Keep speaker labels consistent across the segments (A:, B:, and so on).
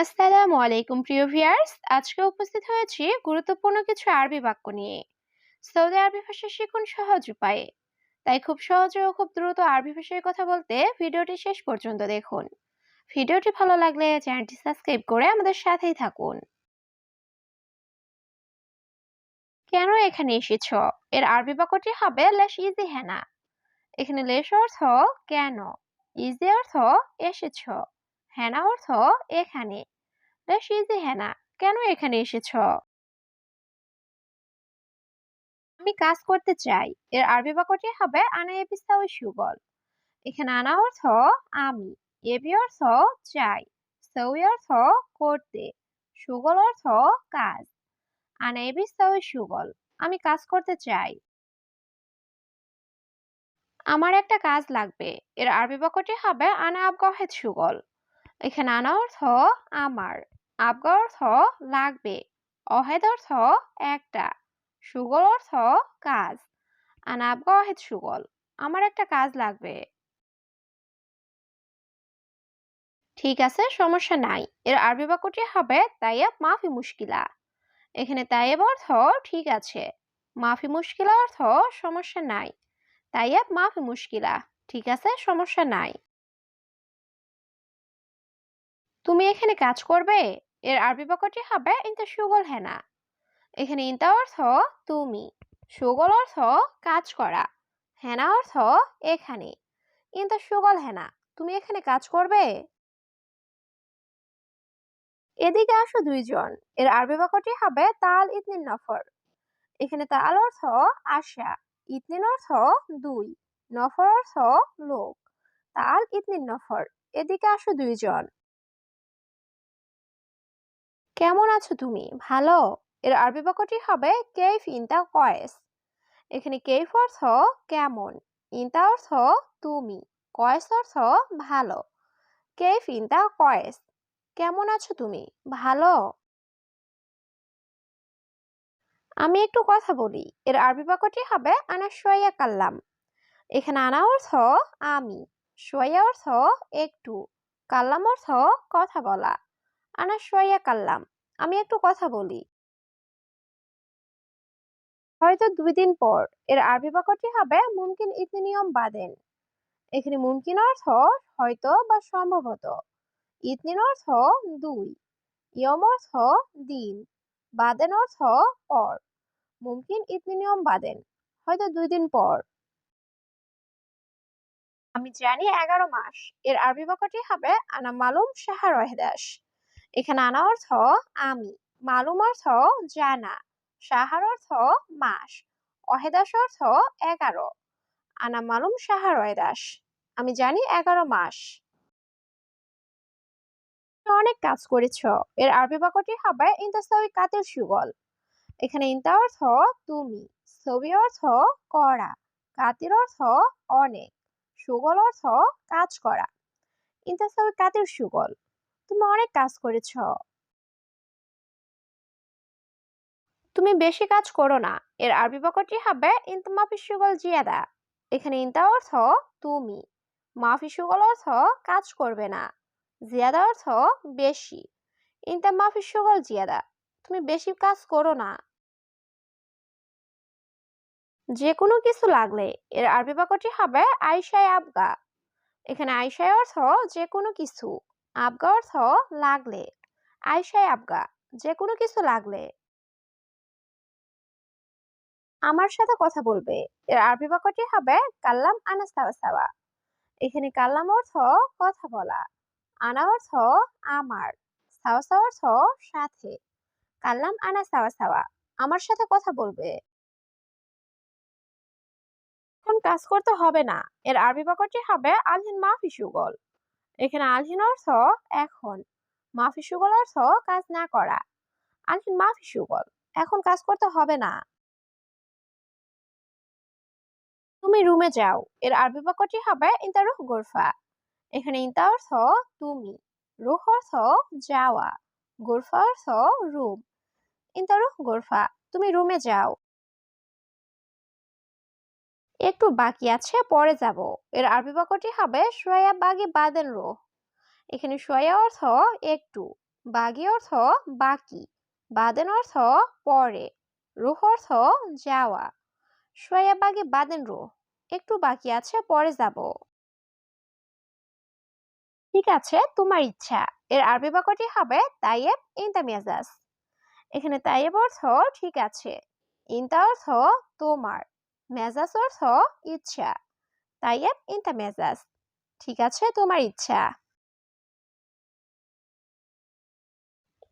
A: আসসালামু আলাইকুম, প্রিয় ভিউয়ার্স। আজকে উপস্থিত হয়েছি গুরুত্বপূর্ণ কিছু আরবি বাক্য নিয়ে। সৌদি আরবি ভাষা শিখুন সহজ উপায়ে। তাই খুব সহজে ও খুব দ্রুত আরবি ভাষায় কথা বলতে ভিডিওটি শেষ পর্যন্ত দেখুন। ভিডিওটি ভালো লাগলে চ্যানেলটি সাবস্ক্রাইব করে আমাদের সাথেই থাকুন। কেন এখানে এসেছ? এর আরবি বাক্যটি হবে লেশ ইজি হেনা। এখানে লেশ অর্থ কেন? ইজি অর্থ এসেছ। হেনা অর্থ এখানে। ইজি হেনা কেন এখানে এসেছ? আমি কাজ করতে চাই। এর আরবি বাক্যটি হবে আনা এবিসাউই সুগল এখানে আনা অর্থ আমি এবি অর্থ চাই সৌই অর্থ করতে সুগল অর্থ কাজ, আনা এবিসাউই সুগল আমি কাজ করতে চাই। আমার একটা কাজ লাগবে। এর আরবি বাক্যটি হবে আনা আবগহেদ সুগল এখানে আনা অর্থ আমার আবগা অর্থ লাগবে, অহেদ অর্থ একটা, সুগল অর্থ কাজ, আনা আবগা অহেদ সুগল, আমার একটা কাজ লাগবে। ঠিক আছে, সমস্যা নাই, এর আরবি বাক্যটি হবে তাইয়াব মাফি মুশকিলা, এখানে তাইয়াব অর্থ ঠিক আছে, মাফি মুশকিলা অর্থ সমস্যা নাই, তাইয়াব মাফি মুশকিলা, ঠিক আছে, সমস্যা নাই। তুমি এখানে কাজ করবে? এর আরবি বাক্যটি হবে ইনতা সুগল হেনা এখানে ইনতা অর্থ তুমি সুগল অর্থ কাজ করা হেনা অর্থ এখানে ইনতা সুগল হেনা তুমি এখানে কাজ করবে এদিকে আসো দুইজন। এর আরবি বাক্যটি হবে তাল ইতনিন নফর এখানে তাল অর্থ আশা ইতনিন অর্থ দুই নফর অর্থ লোক তাল ইতনিন নফর এদিকে আসো দুইজন। কেমন আছো তুমি? ভালো? এর আরবি বাক্যটি হবে কেইফ ইনতা কয়েস। এখানে কেইফ অর্থ কেমন, ইনতা অর্থ তুমি, কয়েস অর্থ ভালো। কেইফ ইনতা কয়েস, কেমন আছো তুমি? ভালো? আমি একটু কথা বলি। এর আরবি বাক্যটি হবে আনা সোয়া কাল্লাম। এখানে আনা অর্থ আমি সোয়া অর্থ একটু, কাল্লাম অর্থ কথা বলা। আনা সোয়া কাল্লাম। আমি একটু কথা বলি। হয়তো দুই দিন পর। এর আরবি বাক্যটি হবে, মুমকিন ইতনিয়ম বাদেন। এখানে মুমকিন অর্থ হয়তো বা সম্ভবত। ইতনিন অর্থ দুই। ইয়ম অর্থ দিন। বাদেন অর্থ পর। মুমকিন ইতনিয়ম বাদেন। হয়তো দুই দিন পর। আমি জানি এগারো মাস। এর আরবি বাক্যটি হবে, আনা মালুম শাহর রহেদাস এখানে আনা অর্থ আমি, মালুম অর্থ জানা, সাহার অর্থ মাস, অহেদাস অর্থ এগারো, আনা মালুম সাহার অহেদাস, আমি জানি এগারো মাস। অনেক কাজ করেছ, এর আরবি বাক্যটি হবে ইন্তাসবি কাতের সুগল। এখানে ইন্তা অর্থ তুমি ছবি অর্থ করা কাতির অর্থ অনেক, সুগল অর্থ কাজ করা। ইন্তাসবি কাতের সুগল। তুমি অনেক কাজ করেছ। তুমি বেশি কাজ করো না। এর আরবি বাক্যটি হবে ইন্তা মাফি সুগল জিয়াদা। এখানে ইন্তা অর্থ তুমি। মাফি সুগল অর্থ কাজ করবে না। জিয়াদা অর্থ বেশি। ইন্তা মাফি সুগল জিয়াদা। তুমি বেশি কাজ করো না। যে কোনো কিছু লাগলে। এর আরবি বাক্যটি হবে আইসায় আবগা। এখানে আইসায় অর্থ যে কোনো কিছু। আবগা অর্থ লাগলে। আইসায় আবগা যে কোনো কিছু লাগলে। আমার সাথে কথা বলবে। এর আরবি বাক্যটি হবে কাল্লাম আনা সাওয়া সাওয়া এখানে কাল্লাম অর্থ কথা বলা আনা অর্থ আমার সাওয়া সাওয়া অর্থ সাথে। কাল্লাম আনা সাওয়া সাওয়া আমার সাথে কথা বলবে। এখন কাজ করতে হবে না। এর আরবি বাক্যটি হবে আলহিন মাফি সুগল। এখানে আলহিন অর্থ এখন। মাফি সুগল অর্থ কাজ না করা। আলহিন মাফি সুগল এখন কাজ করতে হবে না। তুমি রুমে যাও, এর আরবি বাক্যটি হবে ইন্তা রুহ গোরফা। এখানে ইন্তা অর্থ তুমি, রুহ অর্থ যাওয়া, গোরফা অর্থ রুম ইন্তা রুহ গোরফা, তুমি রুমে যাও। একটু বাকি আছে, পরে যাব। এর আরবি বাক্যটি হবে, সোয়া বাগি বাদেন রো। এখানে সোয়া অর্থ একটু, বাগি অর্থ বাকি, বাদেন অর্থ পরে, রুহ অর্থ যাওয়া। সোয়া বাগে বাদেন রো। একটু বাকি আছে, পরে যাব। ঠিক আছে, তোমার ইচ্ছা। এর আরবি বাক্যটি হবে, তাইয়েব ইনতা মেজাজ এখানে তাইয়েব অর্থ ঠিক আছে, ইনতা অর্থ তোমার। মেজাজ অর্থ ইচ্ছা। তাইয়েব ইনতা মেজাজ। ঠিক আছে, তোমার ইচ্ছা।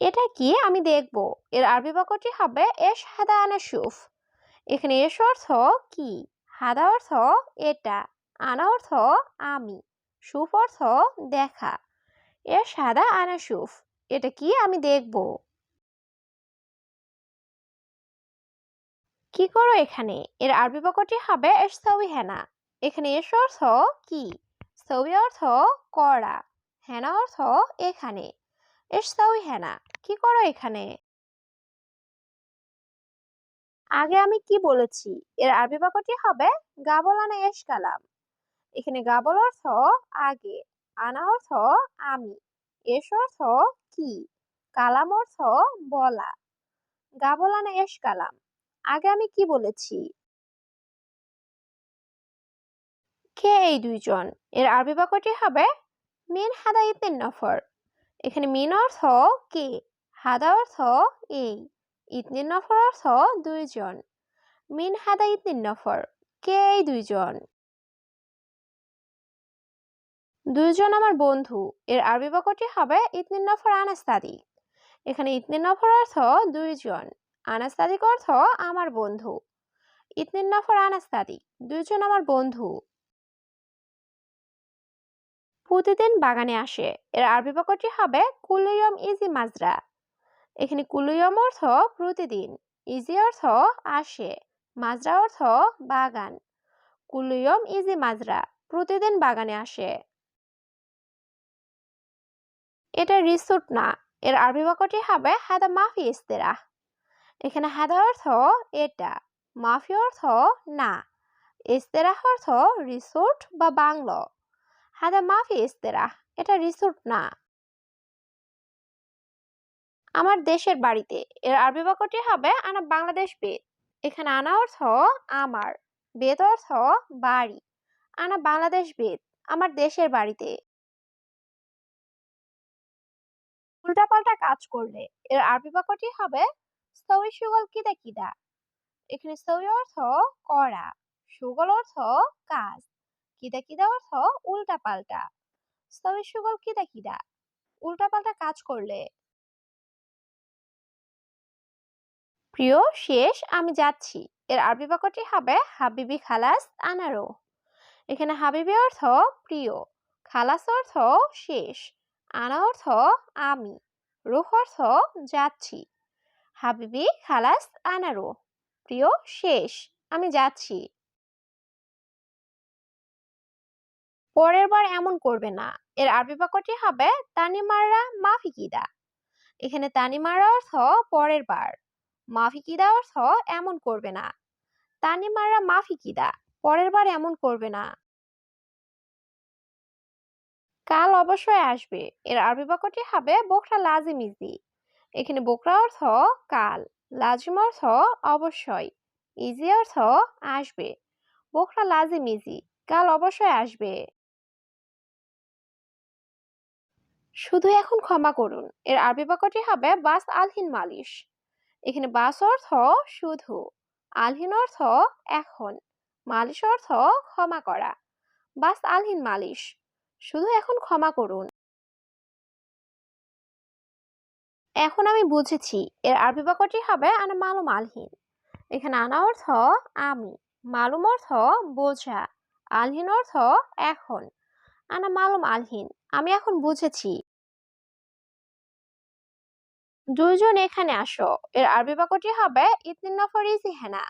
A: এটা কি আমি দেখব। এর আরবি বাক্যটি হবে এস হাদা আনা সুফ। এখানে এস অর্থ কি? হাদা অর্থ এটা, আনা অর্থ আমি, সুফ অর্থ দেখা। এস হাদা আনা সুফ। এটা কি আমি দেখব। কি করো এখানে? এর আরবি বাক্যটি হবে এস সবই হেনা এখানে এস অর্থ কি? সবই অর্থ করা। হেনা অর্থ এখানে। এস সবই হেনা কি করো এখানে? আগে আমি কি বলেছি? এর আরবি বাক্যটি হবে গাবলানা এস কালাম। এখানে গাবল অর্থ আগে, আনা অর্থ আমি, এস অর্থ কি, কালাম অর্থ বলা। গাবল আনা এস কালাম। আগে আমি কি বলেছি? কে এই দুইজন? এর আরবি বাক্যটি হবে মিন হাদা হাদাইতেন নফর। এখানে মিন অর্থ কে? হাদা অর্থ এই। ইতনিন নফর অর্থ দুইজন। মিন হাদা ইতনিন নফর, কে এই দুইজন? দুইজন আমার বন্ধু। এর আরবি বাক্যটি হবে ইতনিন নফর আনাস্তাদিক এখানে ইতনিন নফর অর্থ দুইজন। আনাস্তাদিক অর্থ আমার বন্ধু। ইতনিন নফর আনাস্তাদিক দুইজন আমার বন্ধু। প্রতিদিন বাগানে আসে। এর আরবি বাক্যটি হবে কুলুয়ম ইজি মাজরা। এখানে কুলুয়ম অর্থ প্রতিদিন, ইজি অর্থ আসে, মাজরা অর্থ বাগান। কুলুয়ম ইজি মাজরা, প্রতিদিন বাগানে আসে। এটা রিসোর্ট না, এর আরবি বাক্যটি হবে হাদা মাফি ইস্তেরা এখানে হাদা অর্থ এটা, মাফি অর্থ না, ইস্তেরাহ অর্থ রিসোর্ট বা বাংলো। হাদা মাফি ইস্তেরা এটা রিসোর্ট না। আমার দেশের বাড়িতে, এর আরবি বাক্যটি হবে আনা বাংলাদেশ বেদ। এখানে আনা অর্থ আমার, বেদ অর্থ বাড়ি। আনা বাংলাদেশ বেদ, আমার দেশের বাড়িতে। উল্টাপাল্টা কাজ করলে, এর আরবি বাক্যটি হবে সই সুগল কিদা কিদা এখানে সই অর্থ করা সুগল অর্থ কাজ কিদা কিদা অর্থ উল্টা পাল্টা সই সুগল কিদা কিদা উল্টাপাল্টা কাজ করলে। প্রিয়, শেষ, আমি যাচ্ছি। এর আরবি বাক্যটি হবে হাবিবি খালাস আনারো। এখানে হাবিবি অর্থ প্রিয়, খালাস অর্থ শেষ, আনা অর্থ আমি, রুহ অর্থ যাচ্ছি। হাবিবি, খালাস, আনারো। প্রিয়, শেষ। আমি যাচ্ছি। পরের বার এমন করবে না। এর আরবি বাক্যটি হবে তানিমাররা মাফিকিদা এখানে তানিমারা অর্থ পরের বার। মাফিকিদা অর্থ এমন করবে না। তানিমাররা মাফিকিদা পরের বার এমন করবে না। কাল অবশ্যই আসবে। এর আরবি বাক্যটি হবে বোকরা লাজিম ইজি এখানে বোকরা অর্থ কাল, লাজিম অর্থ অবশ্যই, ইজি অর্থ আসবে। বোকরা লাজিম ইজি কাল অবশ্যই আসবে। শুধু এখন ক্ষমা করুন, এর আরবি বাক্যটি হবে বাস আলহিন মালিশ। এখানে বাস অর্থ শুধু, আলহিন অর্থ এখন, মালিশ অর্থ ক্ষমা করা। বাস আলহিন মালিশ, শুধু এখন ক্ষমা করুন। এখন আমি বুঝেছি, এর আরবি বাক্যটি হবে আনা মালুম আলহীন এখানে আনা অর্থ আমি মালুম অর্থ বোঝা আলহীন অর্থ এখন আনা মালুম আলহীন আমি এখন বুঝেছি। দুইজন এখানে আসো। এর আরবি বাক্যটি হবে ইতনিন নফর ইজি হেনা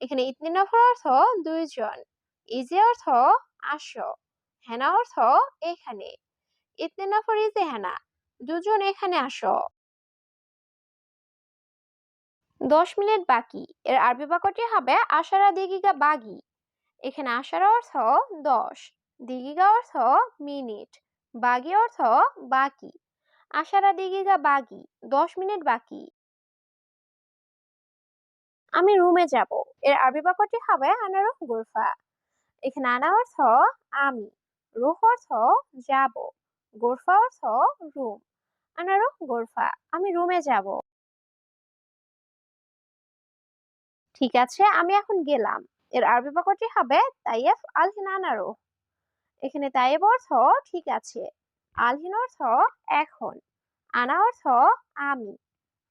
A: এখানে ইতনিন নফর অর্থ দুইজন। ইজি অর্থ আসো হেনা অর্থ এখানে ইতনিন নফর ইজি হেনা দুজন এখানে আসো। দশ মিনিট বাকি। এর আরবি বাক্যটি হবে আশারা দিগিগা বাগি। এখানে আশারা অর্থ দশ, দিগিগা অর্থ মিনিট, বাগি অর্থ বাকি। আশারা দিগিগা বাগি, দশ মিনিট বাকি। আমি রুমে যাব। এর আরবি বাক্যটি হবে আনা রুহ গোরফা। এখানে আনা অর্থ আমি, রুহ অর্থ যাব, গোরফা অর্থ রুম। আনা রুহ গোরফা, আমি রুমে যাব। ঠিক আছে, আমি এখন গেলাম। এর আরবি বাক্যটি হবে তাইয়েফ আলহিনানারো এখানে তাইয়েব অর্থ ঠিক আছে, আলহিন অর্থ এখন, আনা অর্থ আমি,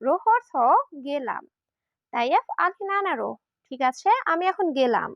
A: রোহ অর্থ গেলাম তাইয়েফ আলহিনানারো ঠিক আছে, আমি এখন গেলাম।